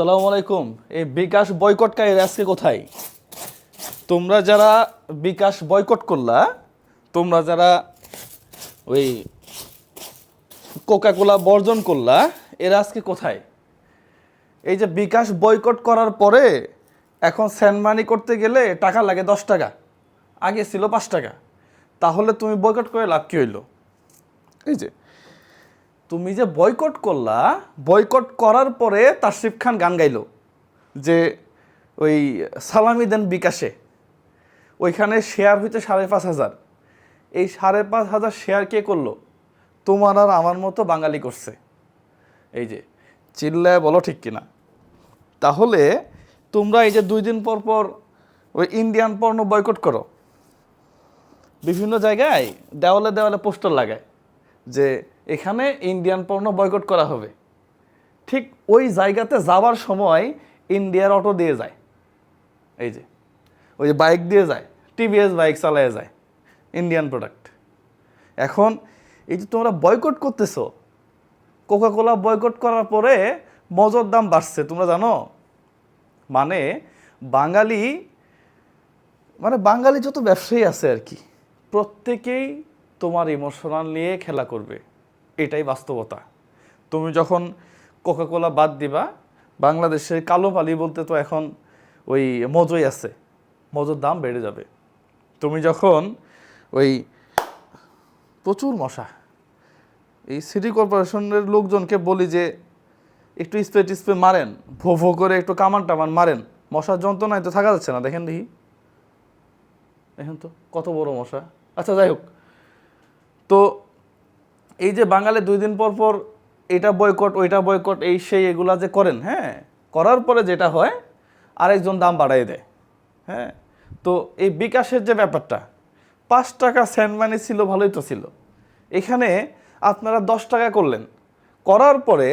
সালামু আলাইকুম। এই বিকাশ বয়কটকারী আজকে কোথায়? তোমরা যারা বিকাশ বয়কট করলা, তোমরা যারা ওই কোকা কোলা বর্জন করলা, এরা আজকে কোথায়? এই যে বিকাশ বয়কট করার পরে এখন স্যান্ড মানি করতে গেলে টাকা লাগে দশ টাকা, আগে ছিল পাঁচ টাকা। তাহলে তুমি বয়কট করে লাভ কী হইল? এই যে তুমি যে বয়কট করলা বয়কট করার পরে তাশরিফ খান গান গাইলো। যে ওই সালামি দেন বিকাশে। ওইখানে শেয়ার হইতে সাড়ে পাঁচ হাজার। এই সাড়ে পাঁচ হাজার শেয়ার কে করল? তোমার আর আমার মতো বাঙালি করছে। এই যে, চিল্লায় বলো ঠিক কিনা। তাহলে তোমরা এই যে দুই দিন পর পর ওই ইন্ডিয়ান পণ্য বয়কট করো। বিভিন্ন জায়গায় দেওয়ালে দেওয়ালে পোস্টার লাগায়। যে এখানে ইন্ডিয়ান পণ্য বয়কট করা হবে। ঠিক ওই জায়গাতে যাওয়ার সময় ইন্ডিয়ার অটো দিয়ে যায়। এই যে, ওই যে বাইক দিয়ে যায় টিভিএস বাইক চালায় যায় ইন্ডিয়ান প্রোডাক্ট এখন এই যে তোমরা বয়কট করতেছো কোকা কোলা বয়কট করার পরে মজুর দাম বাড়ছে, তোমরা জানো? মানে বাঙালি মানে বাঙালি যত ব্যবসায়ী আছে আর কি, প্রত্যেকেই তোমার ইমোশনাল নিয়ে খেলা করবে। এটাই বাস্তবতা। তুমি যখন কোকাকোলা বাদ দিবা, বাংলাদেশের কালো পালি বলতে তো এখন ওই মজই আছে, মজুর দাম বেড়ে যাবে। তুমি যখন ওই প্রচুর মশা, এই সিটি কর্পোরেশনের লোকজনকে বলি যে, একটু স্প্রে টিস্প্রে মারেন, ভো ভো করে একটু কামান টামান মারেন, মশার যন্ত্রণায় তো থাকা যাচ্ছে না, দেখেন দেখি। দেখেন তো, কত বড় মশা। আচ্ছা যাই হোক। তো এই যে বাঙালি দুই দিন পর পর এটা বয়কট ওইটা বয়কট এই সেই এগুলা যে করেন হ্যাঁ? করার পরে যেটা হয়, আরেকজন দাম বাড়াই দেয় হ্যাঁ? তো এই বিকাশের যে ব্যাপারটা, পাঁচ টাকা সেন্ট মানি ছিল, ভালোই তো ছিল। এখানে আপনারা দশ টাকা করলেন। করার পরে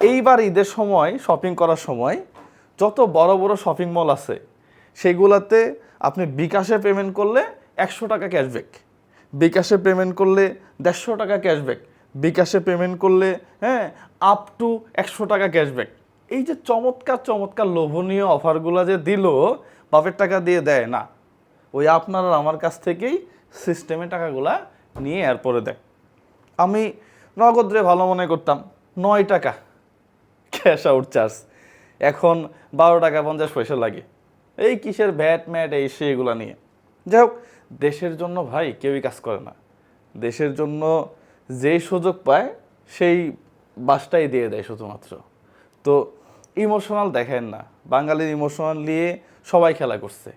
এইবার ঈদের সময় শপিং করার সময় যত বড় বড় শপিং মল আছে, সেগুলাতে আপনি বিকাশে পেমেন্ট করলে একশো টাকা ক্যাশব্যাক বিকাশে পেমেন্ট করলে দেড়শো টাকা ক্যাশব্যাক বিকাশে পেমেন্ট করলে হ্যাঁ আপ টু একশো টাকা ক্যাশব্যাক এই যে চমৎকার চমৎকার লোভনীয় অফারগুলো যে দিল, বাপের টাকা দিয়ে দেয় না। ওই আপনার আমার কাছ থেকেই সিস্টেমে টাকাগুলা নিয়ে এরপরে দেয়। আমি নগদরে ভালো মনে করতাম, নয় টাকা ক্যাশ আউট চার্জ এখন বারো টাকা পঞ্চাশ পয়সা লাগে। এই কিসের ভ্যাট ম্যাট, এই সেইগুলো নিয়ে। যাই হোক, দেশের জন্য ভাই কেউই কাজ করে না। দেশের জন্য যেই সুযোগ পায়, সেই বাসটাই দিয়ে দেয় শুধুমাত্র। তো ইমোশনাল দেখেন না, বাঙালির ইমোশনাল নিয়ে সবাই খেলা করছে।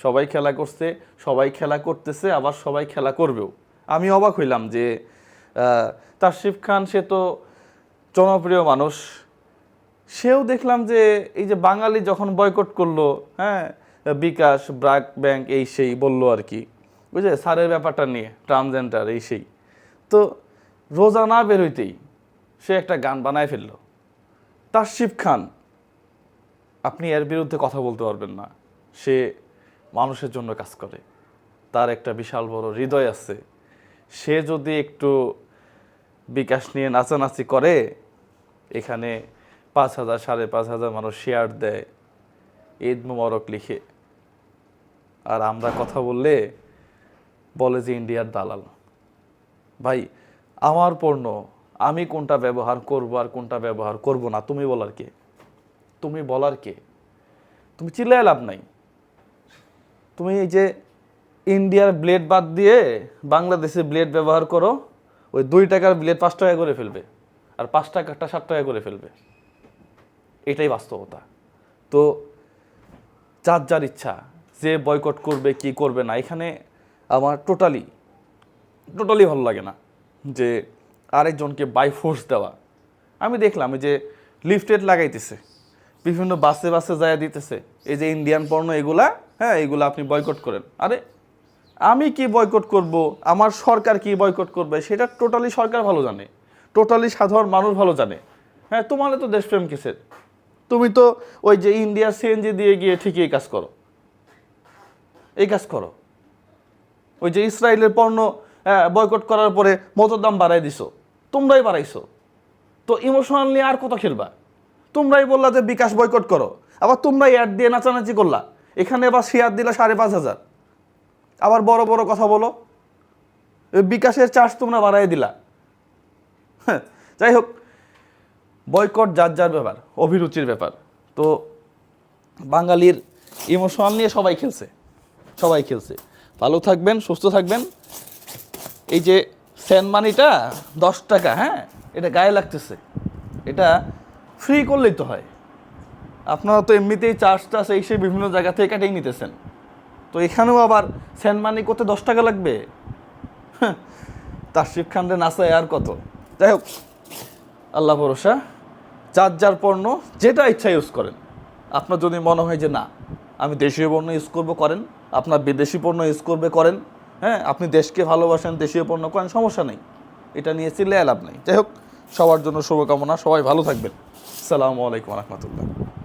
সবাই খেলা করছে, সবাই খেলা করতেছে, আবার সবাই খেলা করবেও। আমি অবাক হইলাম যে তাশরিফ খান সে তো জনপ্রিয় মানুষ। সেও দেখলাম যে, এই যে বাঙালি যখন বয়কট করল হ্যাঁ বিকাশ, ব্রাক ব্যাংক এই সেই বলল আর কি। বুঝলে সারের ব্যাপারটা নিয়ে, ট্রান্সজেন্ডার এই সেই। তো রোজা না বেরোইতেই সে একটা গান বানায় ফেলল। তাশরিফ খান, আপনি এর বিরুদ্ধে কথা বলতে পারবেন না। সে মানুষের জন্য কাজ করে। তার একটা বিশাল বড় হৃদয় আছে। সে যদি একটু বিকাশ নিয়ে নাচানাচি করে, এখানে পাঁচ হাজার, সাড়ে পাঁচ হাজার মানুষ শেয়ার দেয়, ঈদ মুবারক লিখে। আর আমরা কথা বললে বলে যে ইন্ডিয়ার দালাল। ভাই, আমার পণ্য, আমি কোনটা ব্যবহার করব আর কোনটা ব্যবহার করব না, তুমি বলার কে? তুমি বলার কে? তুমি চিল্লায় লাভ নাই। তুমি এই যে ইন্ডিয়ার ব্লেড বাদ দিয়ে বাংলাদেশে ব্লেড ব্যবহার করো, ওই দুই টাকার ব্লেড পাঁচ টাকা করে ফেলবে আর পাঁচ টাকাটা ষাট টাকা করে ফেলবে। এটাই বাস্তবতা। তো যার যার ইচ্ছা যে বয়কট করবে, কি করবে না, এখানে আমার টোটালি টোটালি ভালো লাগে না যে আরেকজনকে বাই ফোর্স দেওয়া। আমি দেখলাম যে লিফটেড লাগাইতেছে, বিভিন্ন বাসে বাসে যায় দিতেছে, এই যে ইন্ডিয়ান পণ্য এগুলা হ্যাঁ এগুলা আপনি বয়কট করেন। আরে, আমি কি বয়কট করব? আমার সরকার কি বয়কট করবে? সেটা টোটালি সরকার ভালো জানে। টোটালি সাধারণ মানুষ ভালো জানে। হ্যাঁ তোমার তো দেশপ্রেম কিসের? তুমি তো ওই যে ইন্ডিয়া সিএনজি দিয়ে গিয়ে ঠিকই কাজ করো। এই কাজ করো। ওই যে ইসরায়েলের পণ্য বয়কট করার পরে মতোর দাম বাড়াই দিছো তোমরাই বাড়াইছো। তো ইমোশনাল নিয়ে আর কত খেলবা? তোমরাই বললা যে বিকাশ বয়কট করো আবার তোমরাই অ্যাড দিয়ে নাচানাচি করলা। এখানে আবার শেয়ার দিলা সাড়ে পাঁচ হাজার। আবার বড় বড় কথা বলো বিকাশের চার্জ তোমরা বাড়াই দিলা। হ্যাঁ, যাই হোক বয়কট যার যার ব্যাপার অভিরুচির ব্যাপার। তো বাঙালির ইমোশনাল নিয়ে সবাই খেলছে। সবাই খেলছে। ভালো থাকবেন সুস্থ থাকবেন। এই যে স্যান মানিটা দশ টাকা হ্যাঁ? এটা গায়ে লাগতেছে। এটা ফ্রি করলেই তো হয়। আপনারা তো এমনিতেই চার্জ টার্জ এই সেই বিভিন্ন জায়গা থেকে কাটিয়ে নিতেছেন। তো এখানেও আবার স্যান মানি করতে দশ টাকা লাগবে? হ্যাঁ, তার খানরে নাচায় আর কত। যাই হোক আল্লাহ ভরসা। যার পণ্য যেটা ইচ্ছা ইউজ করেন। আপনার যদি মনে হয় যে না আমি দেশীয় পণ্য ইউজ করব করেন। আপনার বিদেশি পণ্য ইউজ করবে করেন। হ্যাঁ আপনি দেশকে ভালোবাসেন, দেশীয় পণ্য করেন, সমস্যা নেই। এটা নিয়ে চিল্লে লাভ নেই। যাই হোক, সবার জন্য শুভকামনা। সবাই ভালো থাকবেন। সালামু আলাইকুম রহমতুল্লাহ।